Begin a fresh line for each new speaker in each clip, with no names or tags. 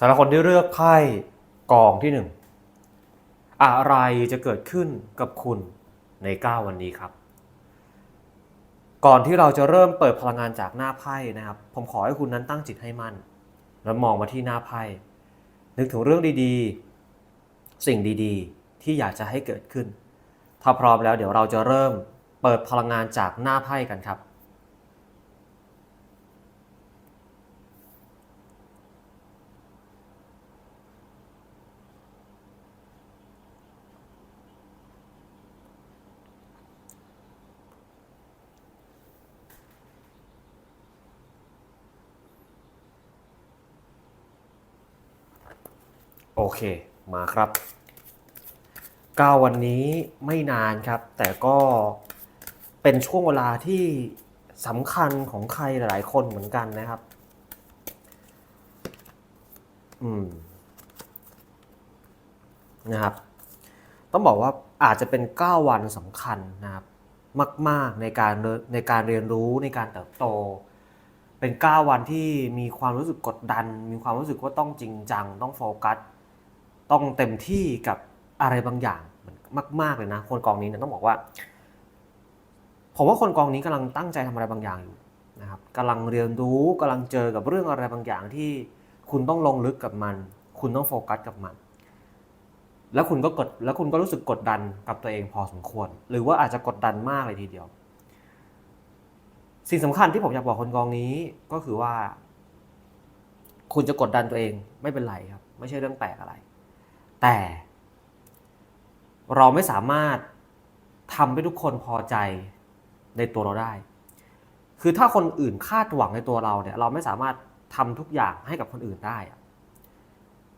สำหรับคนที่เลือกไพ่กองที่หนึ่งอะไรจะเกิดขึ้นกับคุณใน 9 วันนี้ครับ ก่อนที่เราจะเริ่มเปิดพลังงานจากหน้าไพ่นะครับ ผมขอให้คุณนั้นตั้งจิตให้มั่น แล้วมองมาที่หน้าไพ่นึกถึงเรื่องดีๆ สิ่งดีๆ ที่อยากจะให้เกิดขึ้น ถ้าพร้อมแล้วเดี๋ยวเราจะเริ่มเปิดพลังงานจากหน้าไพ่กันครับ โอเค มาครับ9วันนี้ไม่นานครับ แต่ก็เป็นช่วงเวลาที่สำคัญของใครหลายๆคนเหมือนกันนะครับ อืม นะครับ ต้องบอกว่าอาจจะเป็น 9 วันสำคัญนะครับ มาก ๆ ในการเรียนในการเรียนรู้ในการเติบโต เป็น 9 วันที่มีความรู้สึกกดดัน มีความรู้สึกว่าต้องจริงจัง ต้องโฟกัส ต้องเต็มที่กับอะไรบางอย่างมาก ๆเลยนะ คนกองนี้เนี่ยต้องบอกว่า ผมว่าคนกองนี้กำลังตั้งใจทำอะไรบางอย่างอยู่นะครับกำลังเรียนรู้กำลังเจอกับเรื่องอะไรบางอย่างที่คุณต้องลงลึกกับมัน คุณต้องโฟกัสกับมัน แล้วคุณก็กดแล้วคุณก็รู้สึกกดดันกับตัวเองพอสมควร หรือว่าอาจจะกดดันมากเลยทีเดียว สิ่งสำคัญที่ผมอยากบอกคนกองนี้ก็คือว่า คุณจะกดดันตัวเองไม่เป็นไรครับ ไม่ใช่เรื่องแปลกอะไร แต่ เราไม่สามารถทำให้ทุกคนพอใจในตัวเราได้ คือถ้าคนอื่นคาดหวังในตัวเราเนี่ย เราไม่สามารถทำทุกอย่างให้กับคนอื่นได้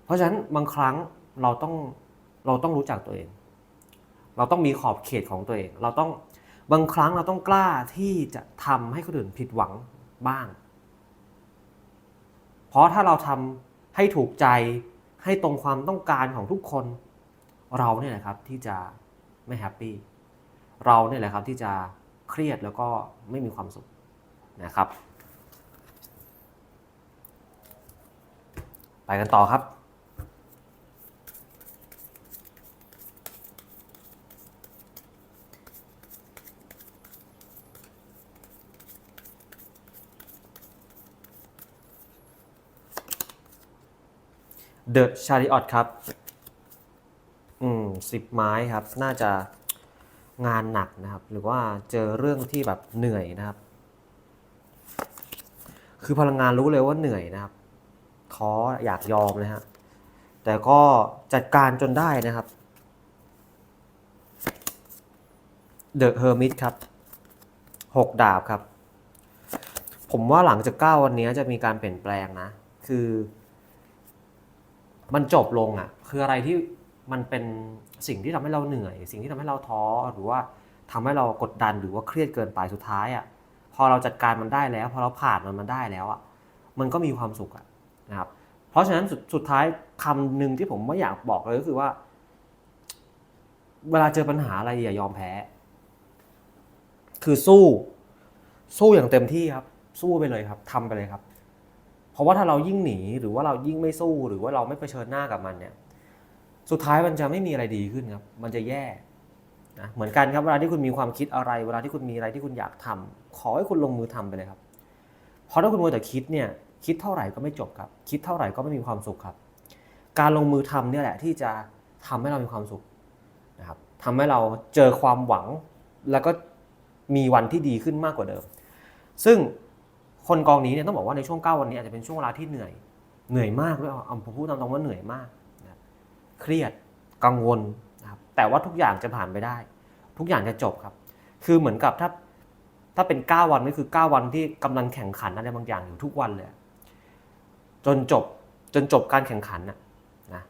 เพราะฉะนั้นบางครั้งเราต้องเราต้องรู้จักตัวเอง เราต้องมีขอบเขตของตัวเอง เราต้องบางครั้งเราต้องกล้าที่จะทำให้คนอื่นผิดหวังบ้าง เพราะถ้าเราทำให้ถูกใจ ให้ตรงความต้องการของทุกคน เราเนี่ยแหละครับที่จะไม่แฮปปี้เราเนี่ยแหละครับที่จะเครียดแล้วก็ไม่มีความสุขนะครับ ไปกันต่อครับ The Chariot ครับ อืมสิบไม้ครับ น่าจะงานหนักนะครับ หรือว่าเจอเรื่องที่แบบเหนื่อยนะครับ คือพลังงานรู้เลยว่าเหนื่อยนะครับท้ออยากยอมนะฮะ แต่ก็จัดการจนได้นะครับ The Hermit ครับหกดาบครับ ผมว่าหลังจากเก้าวันนี้จะมีการเปลี่ยนแปลงนะ คือ มันจบลงอะ่ะคืออะไรที่มันเป็นสิ่งที่ทำให้เราเหนื่อย สิ่งที่ทำให้เราท้อหรือว่าทำให้เรากดดันหรือว่าเครียดเกินไปสุดท้ายอะ่ะพอเราจัดการมันได้แล้ว พอเราผ่านมันมาได้แล้วอะ่ะมันก็มีความสุขอะนะครับเพราะฉะนั้นสุดสุดท้ายคำหนึ่งที่ผมไม่อยากบอกเลยก็คือว่า เวลาเจอปัญหาอะไรอย่ายอมแพ้ คือสู้ สู้อย่างเต็มที่ครับ สู้ไปเลยครับทำไปเลยครับ ราะว่าถ้าเรายิ่งหนีหรือว่าเรายิ่งไม่สู้หรือว่าเราไม่เผชิญหน้ากับมันเนี่ย สุดท้ายมันจะไม่มีอะไรดีขึ้นครับ มันจะแย่นะเหมือนกันครับเวลาที่คุณมีความคิดอะไร เวลาที่คุณมีอะไรที่คุณอยากทำขอให้คุณลงมือทำไปเลยครับ เพราะถ้าคุณมัวแต่คิดเนี่ยคิดเท่าไหร่ก็ไม่จบครับ คิดเท่าไหร่ก็ไม่มีความสุขครับ การลงมือทำเนี่ยแหละที่จะทำให้เรามีความสุขนะครับทำให้เราเจอความหวังแล้วก็มีวันที่ดีขึ้นมากกว่าเดิม ซึ่ง คนกองนี้เนี่ยต้องบอกว่าในช่วง 9 วันนี้อาจจะเป็นช่วงเวลาที่เหนื่อย เหนื่อยมากด้วยเอาผมพูดตามตรงว่าเหนื่อยมากนะเครียดกังวลนะครับแต่ว่าทุกอย่างจะผ่านไปได้ ทุกอย่างจะจบครับ คือเหมือนกับถ้าถ้าเป็น 9 วันนี่คือ 9 วันที่กำลังแข่งขันอะไรบางอย่างอยู่ทุกวันเลย จนจบจนจบการแข่งขันนะนะ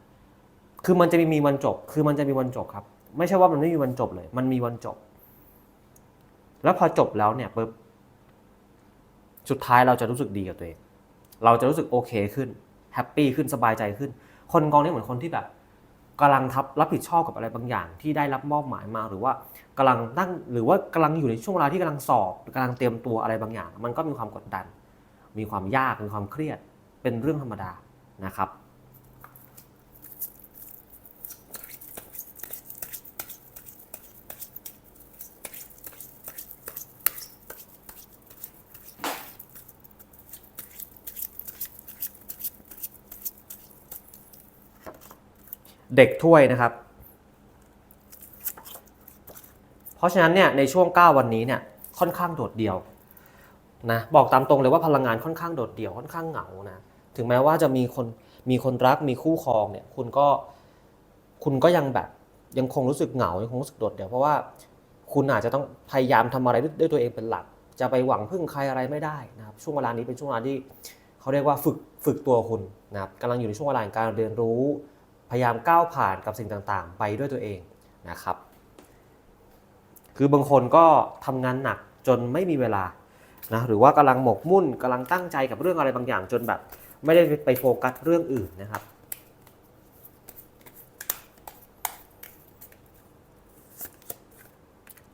คือมันจะมีมีวันจบ คือมันจะมีวันจบครับ ไม่ใช่ว่ามันไม่มีวันจบเลย มันมีวันจบ แล้วพอจบแล้วเนี่ยปุ๊บ สุดท้ายเราจะรู้สึกดีกับตัวเอง เราจะรู้สึกโอเคขึ้น แฮปปี้ขึ้นสบายใจขึ้น คนกองนี้เหมือนคนที่แบบกำลังทับรับผิดชอบกับอะไรบางอย่าง ที่ได้รับมอบหมายมาหรือว่ากำลังตั้งหรือว่ากำลังอยู่ในช่วงเวลาที่กำลังสอบกำลังเตรียมตัวอะไรบางอย่าง มันก็มีความกดดัน มีความยากมีความเครียดเป็นเรื่องธรรมดานะครับ เด็กถ้วยนะครับ เพราะฉะนั้นเนี่ยในช่วง 9 วันนี้เนี่ยค่อนข้างโดดเดี่ยวนะบอกตามตรงเลยว่าพลังงานค่อนข้างโดดเดี่ยวค่อนข้างเหงานะถึงแม้ว่าจะมีคนมีคนรักมีคู่ครองเนี่ยคุณก็คุณก็ยังแบบยังคงรู้สึกเหงายังคงรู้สึกโดดเดี่ยวเพราะว่าคุณอาจจะต้องพยายามทำอะไรด้วยตัวเองเป็นหลัก จะไปหวังพึ่งใครอะไรไม่ได้นะครับช่วงเวลานี้เป็นช่วงเวลาที่เขาเรียกว่าฝึกฝึกตัวคุณนะครับกำลังอยู่ในช่วงเวลาแห่งการเรียนรู้ พยายามก้าวผ่านกับสิ่งต่างๆ ไปด้วยตัวเองนะครับ คือบางคนก็ทำงานหนักจนไม่มีเวลานะหรือว่ากำลังหมกมุ่นกำลังตั้งใจกับเรื่องอะไรบางอย่างจนแบบ ไม่ได้ไปโฟกัสเรื่องอื่นนะครับ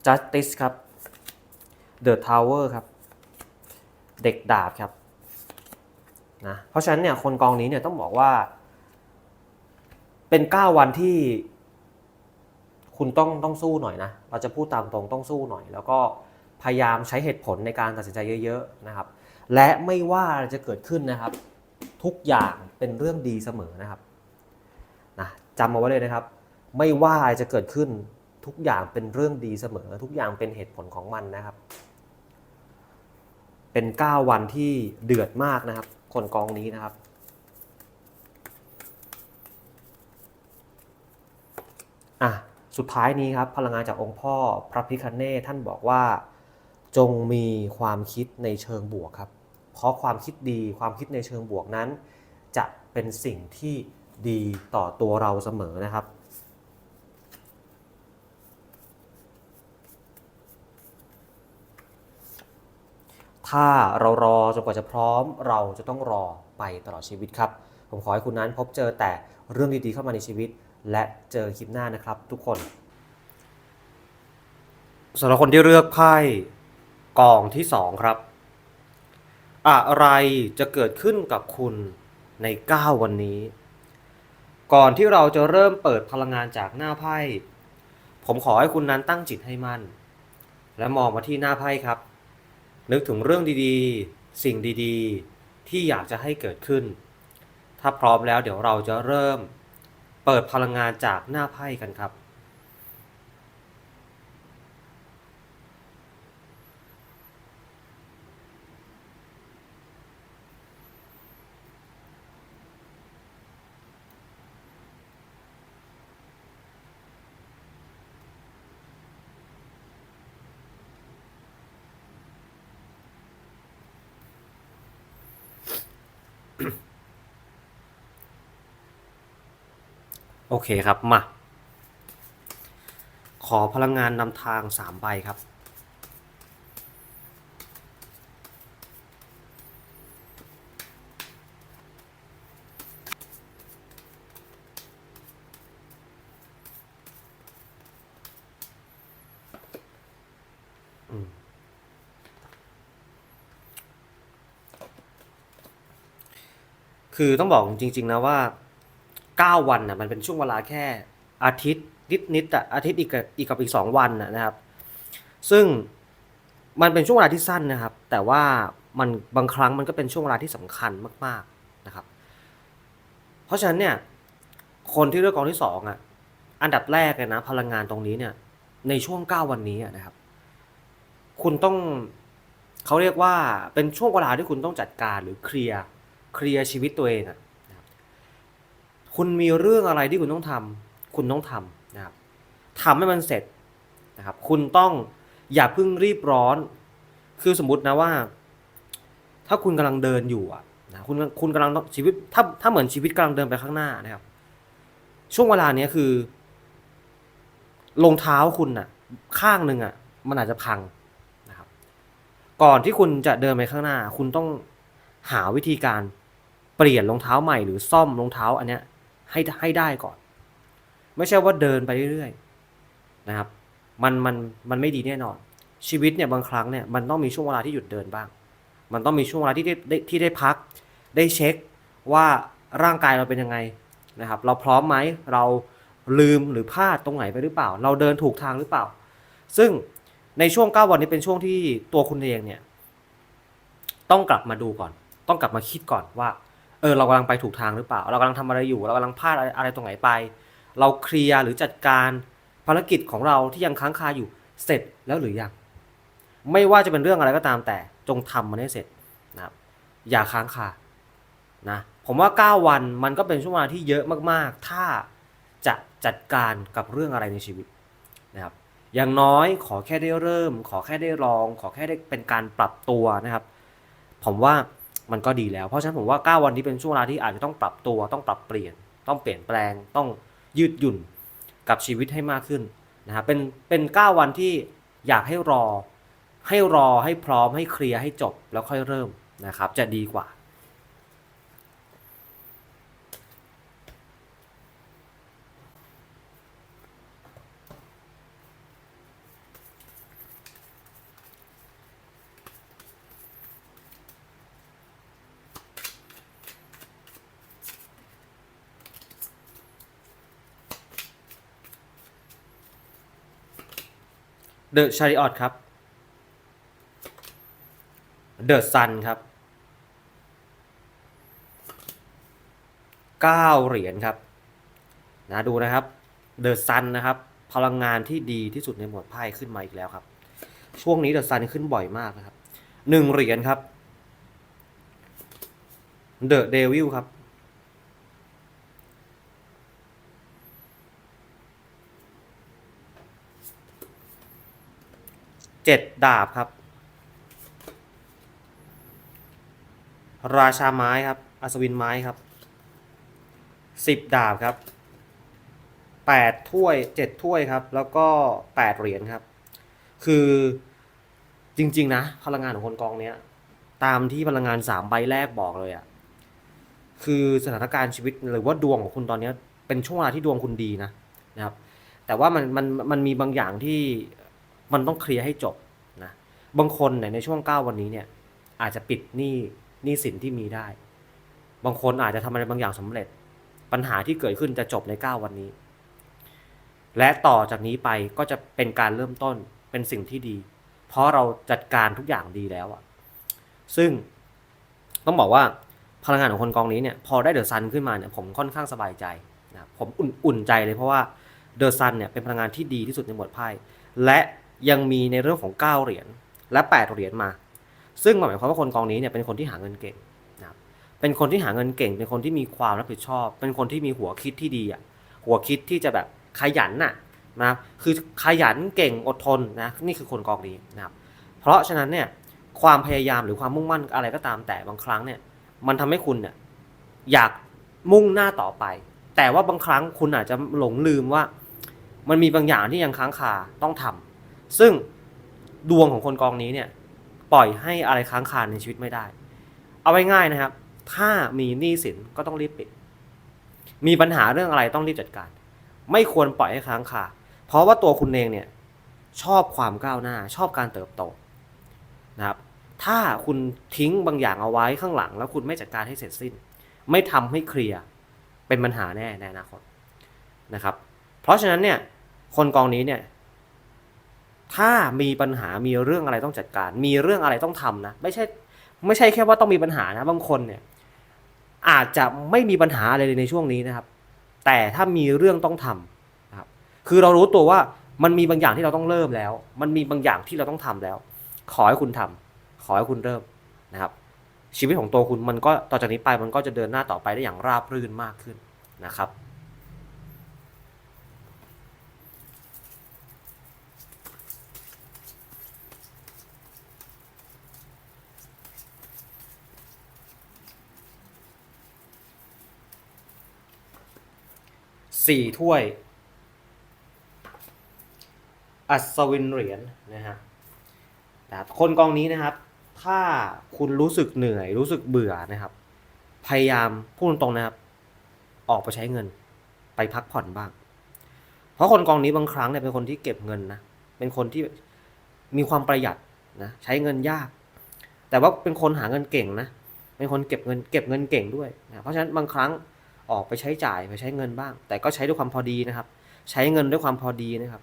justice ครับ the tower ครับ เด็กดาบครับนะเพราะฉะนั้นเนี่ยคนกองนี้เนี่ยต้องบอกว่า เป็น9วันที่ คุณต้องต้องสู้หน่อยนะ เราจะพูดตามตรงต้องสู้หน่อย แล้วก็พยายามใช้เหตุผลในการตัดสินใจเยอะ ๆนะครับ และไม่ว่าอะไรจะเกิดขึ้นนะครับ ทุกอย่างเป็นเรื่องดีเสมอนะครับนะจำมาไว้เลยนะครับ ไม่ว่าอะไรจะเกิดขึ้นทุกอย่างเป็นเรื่องดีเสมอ ทุกอย่างเป็นเหตุผลของมันนะครับ เป็น 9 วันที่เดือดมากนะครับ คนกองนี้นะครับ อะสุดท้ายนี้ครับพลังงานจากองค์พ่อพระพิคเนศท่านบอกว่า จงมีความคิดในเชิงบวกครับ เพราะความคิดดีความคิดในเชิงบวกนั้น จะเป็นสิ่งที่ดีต่อตัวเราเสมอนะครับถ้าเรารอจนกว่าจะพร้อม เราจะต้องรอไปตลอดชีวิตครับ ผมขอให้คุณนั้นพบเจอแต่เรื่องดีๆเข้ามาในชีวิต และเจอคลิปหน้านะครับทุกคนสำหรับคนที่เลือกไพ่กองที่สองครับ อะไรจะเกิดขึ้นกับคุณใน 9 วันนี้ ก่อนที่เราจะเริ่มเปิดพลังงานจากหน้าไพ่ผมขอให้คุณนั้นตั้งจิตให้มั่น และมองมาที่หน้าไพ่ครับ นึกถึงเรื่องดีๆ สิ่งดีๆ ที่อยากจะให้เกิดขึ้น ถ้าพร้อมแล้วเดี๋ยวเราจะเริ่ม เปิดพลังงานจากหน้าไพ่กันครับ โอเคครับมา ขอพลังงานนำทางสามใบครับ คือต้องบอกจริง ๆ นะว่า 9 วันน่ะมันเป็นช่วงเวลาแค่อาทิตย์นิดนิดๆอะอาทิตย์อีกอีกกับอีก 2 วันนะครับ ซึ่งมันเป็นช่วงเวลาที่สั้นนะครับ แต่ว่ามันบางครั้งมันก็เป็นช่วงเวลาที่สำคัญมาก ๆนะครับ เพราะฉะนั้นเนี่ยคนที่เลือกกองที่สองอะอันดับแรกเลยนะพลังงานตรงนี้เนี่ยในช่วง 9 วันนี้นะครับ คุณต้องเขาเรียกว่าเป็นช่วงเวลาที่คุณต้องจัดการหรือเคลียร์เคลียร์ชีวิตตัวเองอะนะ คุณมีเรื่องอะไรที่คุณต้องทำคุณต้องทำนะครับทำให้มันเสร็จนะครับ คุณต้องอย่าเพิ่งรีบร้อน คือสมมตินะว่า ถ้าคุณกำลังเดินอยู่อะนะคุณคุณกำลังชีวิตถ้าถ้าเหมือนชีวิตกำลังเดินไปข้างหน้านะครับ ช่วงเวลาเนี้ยคือรองเท้าคุณอะข้างหนึ่งอะ มันอาจจะพังนะครับ ก่อนที่คุณจะเดินไปข้างหน้า คุณต้องหาวิธีการเปลี่ยนรองเท้าใหม่หรือซ่อมรองเท้าอันเนี้ย ให้ให้ได้ก่อน ไม่ใช่ว่าเดินไปเรื่อยๆนะครับ มันมันมันไม่ดีแน่นอน ชีวิตเนี่ยบางครั้งเนี่ยมันต้องมีช่วงเวลาที่หยุดเดินบ้าง มันต้องมีช่วงเวลาที่ได้ได้ที่ได้พัก ได้เช็คว่าร่างกายเราเป็นยังไงนะครับ เราพร้อมไหมเราลืมหรือพลาดตรงไหนไปหรือเปล่า เราเดินถูกทางหรือเปล่า ซึ่งในช่วง 9 วันนี้เป็นช่วงที่ตัวคุณเองเนี่ย ต้องกลับมาดูก่อน ต้องกลับมาคิดก่อนว่า เออเรากำลังไปถูกทางหรือเปล่า เรากำลังทำอะไรอยู่ เรากำลังพลาดอะไรอะไรตรงไหนไป เราเคลียร์หรือจัดการภารกิจของเราที่ยังค้างคาอยู่เสร็จแล้วหรือยังไม่ว่าจะเป็นเรื่องอะไรก็ตามแต่จงทำมันให้เสร็จนะครับอย่าค้างคานะผมว่า 9 วันมันก็เป็นช่วงเวลาที่เยอะมากๆ ถ้าจะจัดการกับเรื่องอะไรในชีวิตนะครับอย่างน้อยขอแค่ได้เริ่ม ขอแค่ได้ลอง ขอแค่ได้เป็นการปรับตัวนะครับ ผมว่า มันก็ดีแล้ว เพราะฉะนั้นผมว่า 9 วันนี้เป็นช่วงเวลาที่อาจจะต้องปรับตัว ต้องปรับเปลี่ยน ต้องเปลี่ยนแปลง ต้องยืดหยุ่นกับชีวิตให้มากขึ้นนะครับ เป็น เป็น 9 วันที่อยากให้รอ ให้รอ ให้พร้อม ให้เคลียร์ ให้จบ แล้วค่อยเริ่มนะครับ จะดีกว่า เดอะชาริออตครับเดอะซันครับเก้าเหรียญครับนะดูนะครับเดอะซันนะครับ พลังงานที่ดีที่สุดในหมวดไพ่ขึ้นมาอีกแล้วครับ ช่วงนี้เดอะซันขึ้นบ่อยมากนะครับหนึ่งเหรียญครับเดอะเดวิลครับ เจ็ดดาบครับ ราชาไม้ครับ อัศวินไม้ครับสิบดาบครับแปดถ้วยเจ็ดถ้วยครับ แล้วก็แปดเหรียญครับ คือจริง ๆ นะ พลังงานของคนกองเนี้ย ตามที่พลังงานสามใบแรกบอกเลยอะ่ะคือสถานการณ์ชีวิตหรือว่าดวงของคุณตอนเนี้ยเป็นช่วงเวลาที่ดวงคุณดีนะนะครับ แต่ว่ามันมันมันมีบางอย่างที่ มันต้องเคลียร์ให้จบนะบางคนเนี่ยในช่วง 9 วันนี้เนี่ยอาจจะปิดหนี้หนี้สินที่มีได้ บางคนอาจจะทำอะไรบางอย่างสำเร็จ ปัญหาที่เกิดขึ้นจะจบใน 9 วันนี้ และต่อจากนี้ไปก็จะเป็นการเริ่มต้นเป็นสิ่งที่ดี เพราะเราจัดการทุกอย่างดีแล้วอะซึ่งต้องบอกว่าพลังงานของคนกองนี้เนี่ยพอได้เดอะซันขึ้นมาเนี่ยผมค่อนข้างสบายใจนะผมอุ่นอุ่นใจเลยเพราะว่าเดอะซันเนี่ยเป็นพลังงานที่ดีที่สุดในหมวดไพ่และ ยังมีในเรื่องของ 9 เหรียญและ 8 เหรียญมา ซึ่งหมายความว่าคนกองนี้เนี่ยเป็นคนที่หาเงินเก่งนะครับเป็นคนที่หาเงินเก่ง เป็นคนที่มีความรับผิดชอบ เป็นคนที่มีหัวคิดที่ดีอะหัวคิดที่จะแบบขยันน่ะนะครับคือขยันเก่งอดทนนะนี่คือคนกองนี้นะครับเพราะฉะนั้นเนี่ยความพยายามหรือความมุ่งมั่นอะไรก็ตามแต่บางครั้งเนี่ยมันทำให้คุณเนี่ยอยากมุ่งหน้าต่อไป แต่ว่าบางครั้งคุณอาจจะหลงลืมว่า มันมีบางอย่างที่ยังค้างคาต้องทำ ซึ่งดวงของคนกองนี้เนี่ยปล่อยให้อะไรค้างคาในชีวิตไม่ได้ เอาไว้ง่ายนะครับ ถ้ามีหนี้สินก็ต้องรีบปิด มีปัญหาเรื่องอะไรต้องรีบจัดการ ไม่ควรปล่อยให้ค้างคา เพราะว่าตัวคุณเองเนี่ยชอบความก้าวหน้า ชอบการเติบโตนะครับถ้าคุณทิ้งบางอย่างเอาไว้ข้างหลัง แล้วคุณไม่จัดการให้เสร็จสิ้น ไม่ทำให้เคลียร์เป็นปัญหาแน่ในอนาคตนะครับ เพราะฉะนั้นเนี่ยคนกองนี้เนี่ย ถ้ามีปัญหามีเรื่องอะไรต้องจัดการ มีเรื่องอะไรต้องทำนะ ไม่ใช่ ไม่ใช่แค่ว่าต้องมีปัญหานะบางคนเนี่ย อาจจะไม่มีปัญหาอะไรเลยในช่วงนี้นะครับ แต่ถ้ามีเรื่องต้องทำนะครับ คือเรารู้ตัวว่ามันมีบางอย่างที่เราต้องเริ่มแล้ว มันมีบางอย่างที่เราต้องทำแล้ว ขอให้คุณทำขอให้คุณเริ่มนะครับ ชีวิตของตัวคุณมันก็ต่อจากนี้ไปมันก็จะเดินหน้าต่อไปได้อย่างราบรื่นมากขึ้นนะครับ สี่ถ้วย อัศวินเหรียญนะฮะนะครับคนกองนี้นะครับ ถ้าคุณรู้สึกเหนื่อย รู้สึกเบื่อนะครับ พยายามพูดตรงๆนะครับ ออกไปใช้เงิน ไปพักผ่อนบ้าง เพราะคนกองนี้บางครั้งเนี่ยเป็นคนที่เก็บเงินนะ เป็นคนที่มีความประหยัดนะใช้เงินยาก แต่ว่าเป็นคนหาเงินเก่งนะ เป็นคนเก็บเงิน เก็บเงินเก่งด้วยนะเพราะฉะนั้นบางครั้ง ออกไปใช้จ่ายไปใช้เงินบ้าง แต่ก็ใช้ด้วยความพอดีนะครับ ใช้เงินด้วยความพอดีนะครับ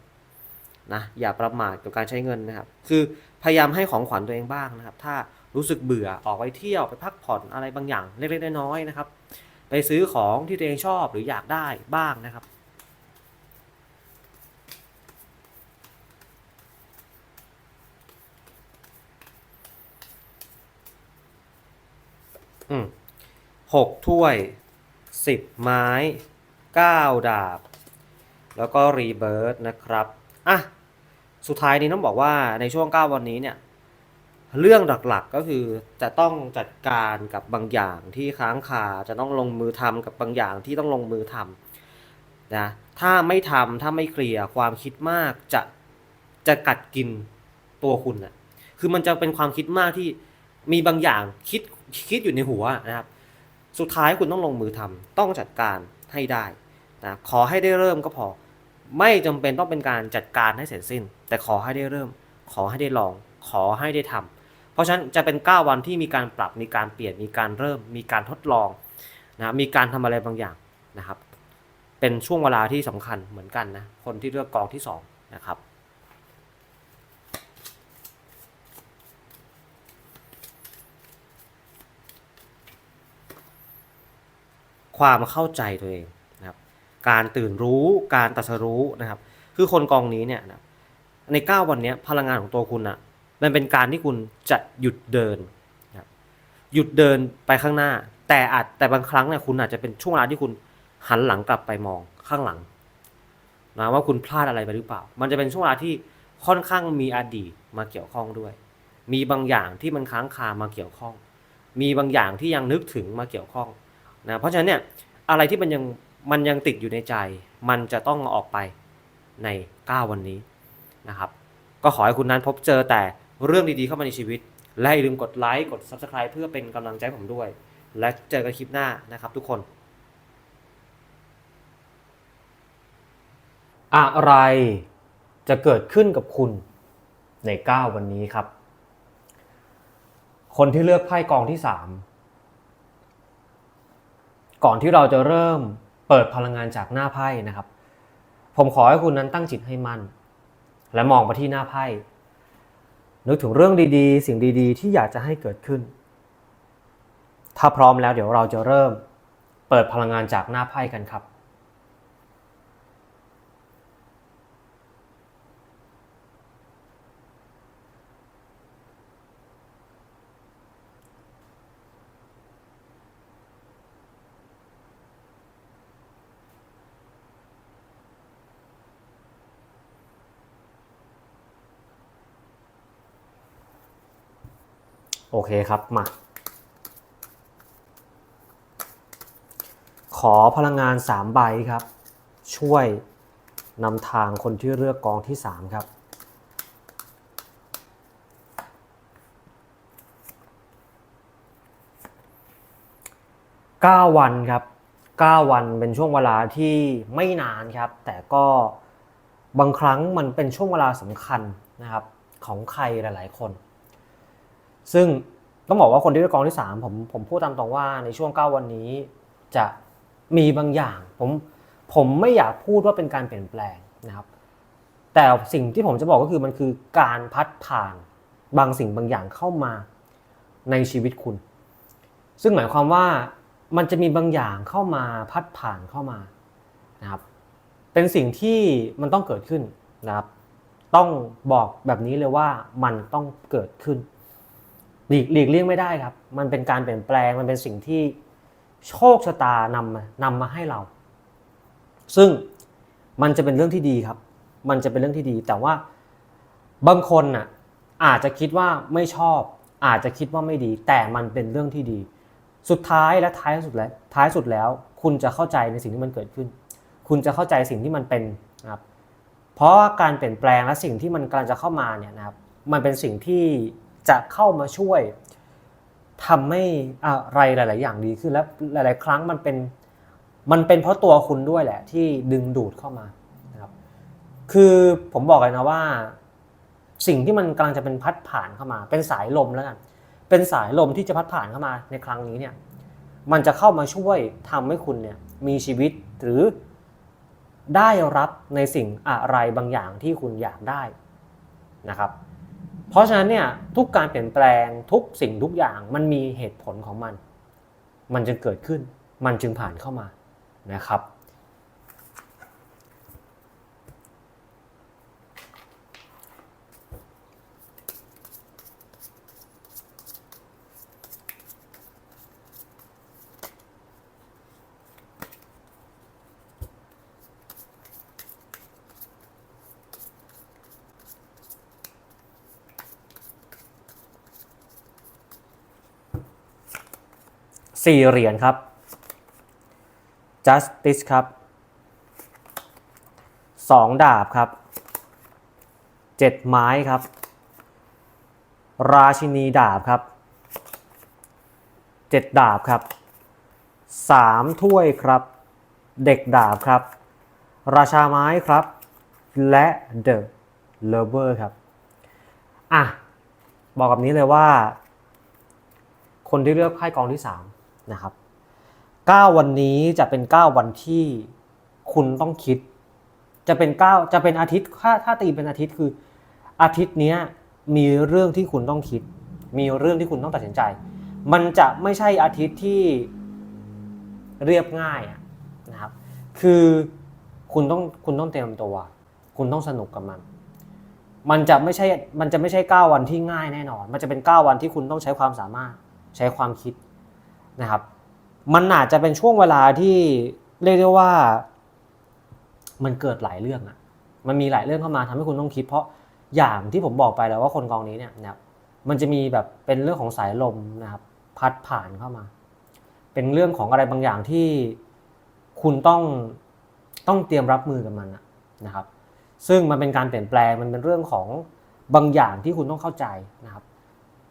นะอย่าประมาทกับการใช้เงินนะครับ คือพยายามให้ของขวัญตัวเองบ้างนะครับ ถ้ารู้สึกเบื่อออกไปเที่ยวไปพักผ่อนอะไรบางอย่างเล็กๆน้อยๆนะครับ ไปซื้อของที่ตัวเองชอบหรืออยากได้บ้างนะครับหกถ้วย สิบไม้เก้าดาบ แล้วก็รีเบิร์ดนะครับอะสุดท้ายนี้ต้องบอกว่าในช่วง 9 วันนี้เนี่ย เรื่องหลักๆก็คือจะต้องจัดการกับบางอย่างที่ค้างคาจะต้องลงมือทำกับบางอย่างที่ต้องลงมือทำนะถ้าไม่ทำถ้าไม่เคลียร์ความคิดมากจะจะกัดกินตัวคุณนะคือมันจะเป็นความคิดมากที่มีบางอย่างคิดคิดอยู่ในหัวนะครับ สุดท้ายคุณต้องลงมือทำต้องจัดการให้ได้นะขอให้ได้เริ่มก็พอ ไม่จำเป็นต้องเป็นการจัดการให้เสร็จสิ้น แต่ขอให้ได้เริ่ม ขอให้ได้ลอง ขอให้ได้ทำเพราะฉะนั้นจะเป็น 9 วันที่มีการปรับมีการเปลี่ยนมีการเริ่ม มีการทดลองนะมีการทำอะไรบางอย่างนะครับ เป็นช่วงเวลาที่สำคัญเหมือนกันนะคนที่เลือกกองที่สองนะครับ ความเข้าใจตัวเองนะครับ การตื่นรู้การตรัสรู้นะครับ คือคนกองนี้เนี่ยนะใน 9 วันนี้พลังงานของตัวคุณอะมันเป็นการที่คุณจะหยุดเดินนะหยุดเดินไปข้างหน้า แต่อาจแต่บางครั้งเนี่ยคุณอาจจะเป็นช่วงเวลาที่คุณหันหลังกลับไปมองข้างหลังนะว่าคุณพลาดอะไรไปหรือเปล่า มันจะเป็นช่วงเวลาที่ค่อนข้างมีอดีตมาเกี่ยวข้องด้วย มีบางอย่างที่มันค้างคามาเกี่ยวข้อง มีบางอย่างที่ยังนึกถึงมาเกี่ยวข้อง นะเพราะฉะนั้นเนี่ยอะไรที่มันยังมันยังติดอยู่ในใจ มันจะต้องออกไปใน 9 วันนี้นะครับ ก็ขอให้คุณนั้นพบเจอแต่เรื่องดีๆเข้ามาในชีวิต และอย่าลืมกดไลค์กด Subscribe เพื่อเป็นกำลังใจผมด้วย และเจอกันคลิปหน้านะครับทุกคนอะไรจะเกิดขึ้นกับคุณใน 9 วันนี้ครับ คนที่เลือกไพ่กองที่ 3 ก่อนที่เราจะเริ่มเปิดพลังงานจากหน้าไพ่นะครับ ผมขอให้คุณนั้นตั้งจิตให้มั่น และมองไปที่หน้าไพ่นึกถึงเรื่องดีๆ สิ่งดีๆ ที่อยากจะให้เกิดขึ้น ถ้าพร้อมแล้วเดี๋ยวเราจะเริ่มเปิดพลังงานจากหน้าไพ่กันครับ โอเคครับมา ขอพลังงาน 3 ใบครับ ช่วยนำทางคนที่เลือกกองที่ 3 ครับ9วันครับ9วันเป็นช่วงเวลาที่ไม่นานครับ แต่ก็บางครั้งมันเป็นช่วงเวลาสำคัญนะครับของใครหลาย ๆ คน ซึ่งต้องบอกว่าคนที่ได้กองที่ 3 ผมผมพูดตามตรงว่าในช่วง 9 วันนี้จะมีบางอย่าง ผมผมไม่อยากพูดว่าเป็นการเปลี่ยนแปลงนะครับ แต่สิ่งที่ผมจะบอกก็คือมันคือการพัดผ่านบางสิ่งบางอย่างเข้ามาในชีวิตคุณ ซึ่งหมายความว่ามันจะมีบางอย่างเข้ามาพัดผ่านเข้ามานะครับ เป็นสิ่งที่มันต้องเกิดขึ้นนะครับ ต้องบอกแบบนี้เลยว่ามันต้องเกิดขึ้น หลีกหลีกเลี่ยงไม่ได้ครับ มันเป็นการเปลี่ยนแปลงมันเป็นสิ่งที่โชคชะตานำมานำมาให้เรา ซึ่งมันจะเป็นเรื่องที่ดีครับ มันจะเป็นเรื่องที่ดี แต่ว่าบางคนน่ะอาจจะคิดว่าไม่ชอบ อาจจะคิดว่าไม่ดี แต่มันเป็นเรื่องที่ดี สุดท้ายและท้ายสุดแล้วท้ายสุดแล้ว คุณจะเข้าใจในสิ่งที่มันเกิดขึ้น คุณจะเข้าใจสิ่งที่มันเป็นนะครับเพราะการเปลี่ยนแปลงและสิ่งที่มันกำลังจะเข้ามาเนี่ยนะครับ มันเป็นสิ่งที่ จะเข้ามาช่วยทำให้อะไรหลาย ๆ อย่างดีขึ้นและหลาย ๆ ครั้งมันเป็นมันเป็นเพราะตัวคุณด้วยแหละ ที่ดึงดูดเข้ามานะครับ คือผมบอกเลยนะว่า สิ่งที่มันกำลังจะเป็นพัดผ่านเข้ามา เป็นสายลมแล้วกันเป็นสายลมที่จะพัดผ่านเข้ามาในครั้งนี้เนี่ย มันจะเข้ามาช่วยทำให้คุณเนี่ยมีชีวิตหรือได้รับในสิ่งอะไรบางอย่างที่คุณอยากได้นะครับ เพราะฉะนั้นเนี่ยทุกการเปลี่ยนแปลงทุกสิ่งทุกอย่างมันมีเหตุผลของมัน มันจึงเกิดขึ้น มันจึงผ่านเข้ามานะครับ สี่เหรียญครับ justice ครับสองดาบครับเจ็ดไม้ครับ ราชินีดาบครับเจ็ดดาบครับสามถ้วยครับ เด็กดาบครับ ราชาไม้ครับ และ The Lover ครับ อะ บอกกับนี้เลยว่า คนที่เลือกไพ่กองที่3 นะครับ 9 วันนี้จะเป็น 9 วันที่คุณต้องคิด จะเป็น 9 จะเป็นอาทิตย์ถ้าถ้าตีเป็นอาทิตย์คือ อาทิตย์นี้มีเรื่องที่คุณต้องคิด มีเรื่องที่คุณต้องตัดสินใจ มันจะไม่ใช่อาทิตย์ที่เรียบง่ายนะครับ คือคุณต้องคุณต้องเตรียมตัว คุณต้องสนุกกับมัน มันจะไม่ใช่ มันจะไม่ใช่ 9 วันที่ง่ายแน่นอน มันจะเป็น 9 วันที่คุณต้องใช้ความสามารถ ใช้ความคิด นะครับ มันอาจจะเป็นช่วงเวลาที่เรียกได้ว่า มันเกิดหลายเรื่องอะมันมีหลายเรื่องเข้ามาทำให้คุณต้องคิด เพราะอย่างที่ผมบอกไปแล้วว่าคนกองนี้เนี่ยนะครับมันจะมีแบบเป็นเรื่องของสายลมนะครับ พัดผ่านเข้ามา เป็นเรื่องของอะไรบางอย่างที่คุณต้องต้องเตรียมรับมือกับมันอะนะครับ ซึ่งมันเป็นการเปลี่ยนแปลงมันเป็นเรื่องของบางอย่างที่คุณต้องเข้าใจนะครับ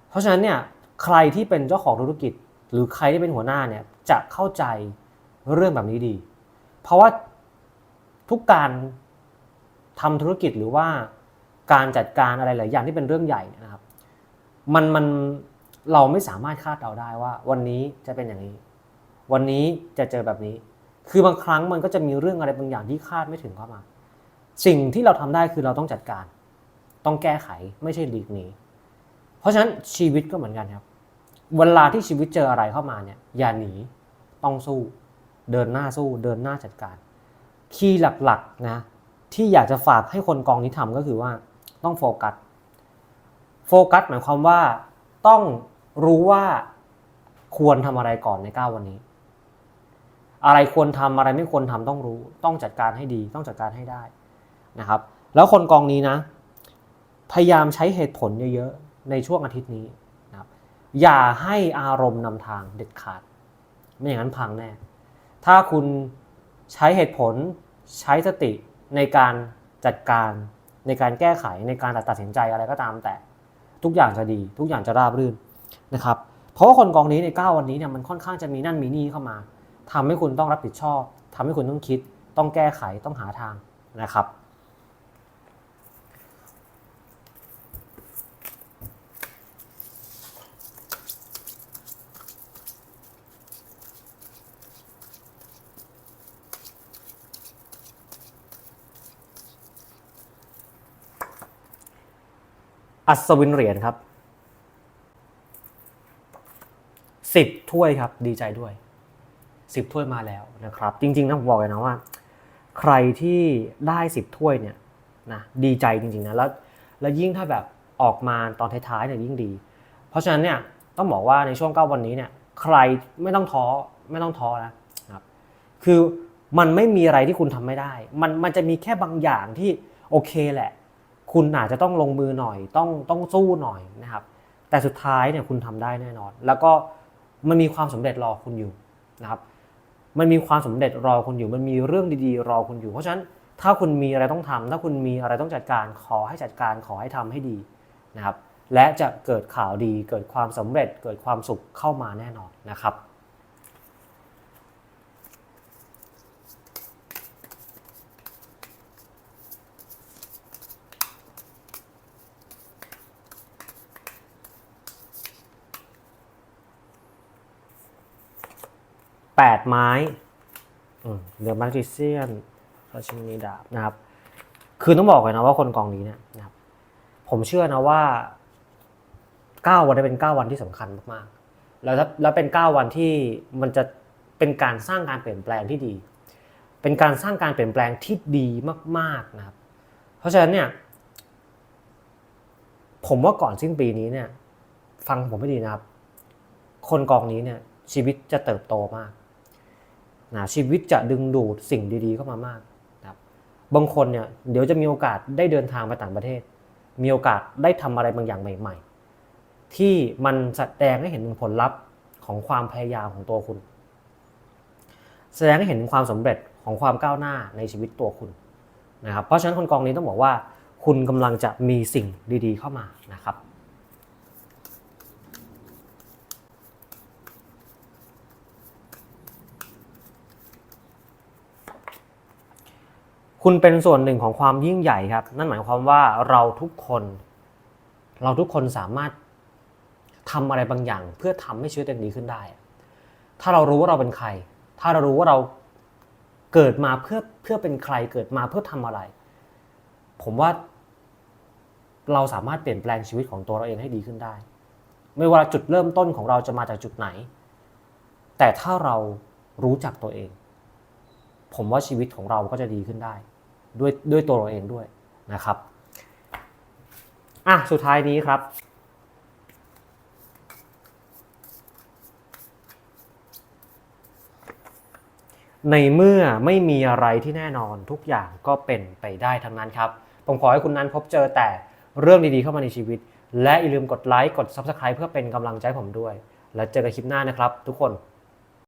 เพราะฉะนั้นเนี่ยใครที่เป็นเจ้าของธุรกิจ หรือใครที่เป็นหัวหน้าเนี่ยจะเข้าใจเรื่องแบบนี้ดี เพราะว่าทุกการทำธุรกิจหรือว่าการจัดการอะไรหลายอย่างที่เป็นเรื่องใหญ่นยนะครับ มันมันเราไม่สามารถคาดเดาได้ว่า วันนี้จะเป็นอย่างนี้ วันนี้จะเจอแบบนี้ คือบางครั้งมันก็จะมีเรื่องอะไรบางอย่างที่คาดไม่ถึงเข้ามา สิ่งที่เราทำได้คือเราต้องจัดการ ต้องแก้ไขไม่ใช่หลีกหนีเพราะฉะนั้นชีวิตก็เหมือนกันครับ เวลาที่ชีวิตเจออะไรเข้ามาเนี่ยอย่าหนีต้องสู้ เดินหน้าสู้ เดินหน้าจัดการ คีย์หลักๆนะที่อยากจะฝากให้คนกองนี้ทำก็คือว่าต้องโฟกัสโฟกัสหมายความว่าต้องรู้ว่าควรทำอะไรก่อนใน 9 วันนี้ อะไรควรทำอะไรไม่ควรทำต้องรู้ ต้องจัดการให้ดี ต้องจัดการให้ได้นะครับ แล้วคนกองนี้นะ พยายามใช้เหตุผลเยอะๆในช่วงอาทิตย์นี้ อย่าให้อารมณ์นำทางเด็ดขาด ไม่อย่างนั้นพังแน่ ถ้าคุณใช้เหตุผลใช้สติในการจัดการในการแก้ไขในการตัดสินใจอะไรก็ตามแต่ ทุกอย่างจะดี ทุกอย่างจะราบรื่นนะครับ เพราะว่าคนกองนี้ใน 9 วันนี้เนี่ยมันค่อนข้างจะมีนั่นมีนี่เข้ามาทำให้คุณต้องรับผิดชอบทำให้คุณต้องคิด ต้องแก้ไขต้องหาทางนะครับ อัศวินเหรียญครับสิบถ้วยครับ ดีใจด้วยสิบถ้วยมาแล้วนะครับ จริงๆนะผมบอกเลยนะว่า ใครที่ได้สิบถ้วยเนี่ยนะดีใจจริงๆนะแล้วแล้วยิ่งถ้าแบบออกมาตอนท้ายๆเนี่ยยิ่งดี เพราะฉะนั้นเนี่ยต้องบอกว่าในช่วงเก้าวันนี้เนี่ย ใครไม่ต้องท้อไม่ต้องท้อนะครับ คือมันไม่มีอะไรที่คุณทำไม่ได้ มันมันจะมีแค่บางอย่างที่โอเคแหละ คุณอาจจะต้องลงมือหน่อย ต้องต้องสู้หน่อยนะครับ แต่สุดท้ายเนี่ยคุณทำได้แน่นอน แล้วก็มันมีความสำเร็จรอคุณอยู่นะครับ มันมีความสำเร็จรอคุณอยู่ มันมีเรื่องดีๆ รอคุณอยู่ เพราะฉะนั้นถ้าคุณมีอะไรต้องทำถ้าคุณมีอะไรต้องจัดการขอให้จัดการขอให้ทำให้ดีนะครับ และจะเกิดข่าวดีเกิดความสำเร็จเกิดความสุขเข้ามาแน่นอนนะครับ แปดไม้เดอะมาจิเซียนราชินีดาบนะครับ คือต้องบอกเลยนะว่าคนกองนี้เนี่ยนะครับผมเชื่อนะว่าเก้าวันนี้เป็นเก้าวันที่สำคัญมากๆ แล้วถ้าแล้วเป็นเก้าวันที่มันจะเป็นการสร้างการเปลี่ยนแปลงที่ดี เป็นการสร้างการเปลี่ยนแปลงที่ดีมากๆนะครับ เพราะฉะนั้นเนี่ยผมว่าก่อนสิ้นปีนี้เนี่ย ฟังผมไม่ดีนะครับ คนกองนี้เนี่ยชีวิตจะเติบโตมาก นะชีวิตจะดึงดูดสิ่งดีๆเข้ามามากนะครับบางคนเนี่ยเดี๋ยวจะมีโอกาสได้เดินทางไปต่างประเทศ มีโอกาสได้ทำอะไรบางอย่างใหม่ ๆ ที่มันแสดงให้เห็นถึงผลลัพธ์ของความพยายามของตัวคุณ แสดงให้เห็นถึงความสำเร็จของความก้าวหน้าในชีวิตตัวคุณนะครับเพราะฉะนั้นคนกองนี้ต้องบอกว่า คุณกำลังจะมีสิ่งดีๆ เข้ามานะครับ คุณเป็นส่วนหนึ่งของความยิ่งใหญ่ครับ นั่นหมายความว่าเราทุกคน เราทุกคนสามารถทำอะไรบางอย่าง เพื่อทำให้ชีวิตตัวเองดีขึ้นได้ ถ้าเรารู้ว่าเราเป็นใคร ถ้าเรารู้ว่าเราเกิดมาเพื่อเพื่อเป็นใครเกิดมาเพื่อทำอะไร ผมว่า เราสามารถเปลี่ยนแปลงชีวิตของตัวเราเองให้ดีขึ้นได้ ไม่ว่าจุดเริ่มต้นของเราจะมาจากจุดไหน แต่ถ้าเรารู้จักตัวเอง ผมว่าชีวิตของเราก็จะดีขึ้นได้ ด้วยด้วยตัวเราเองด้วยนะครับอะสุดท้ายนี้ครับ ในเมื่อไม่มีอะไรที่แน่นอนทุกอย่างก็เป็นไปได้ทั้งนั้นครับ ผมขอให้คุณนั้นพบเจอแต่เรื่องดีๆเข้ามาในชีวิต และอย่าลืมกดไลค์กด Subscribe เพื่อเป็นกำลังใจผมด้วย แล้วเจอกันคลิปหน้านะครับ ทุกคน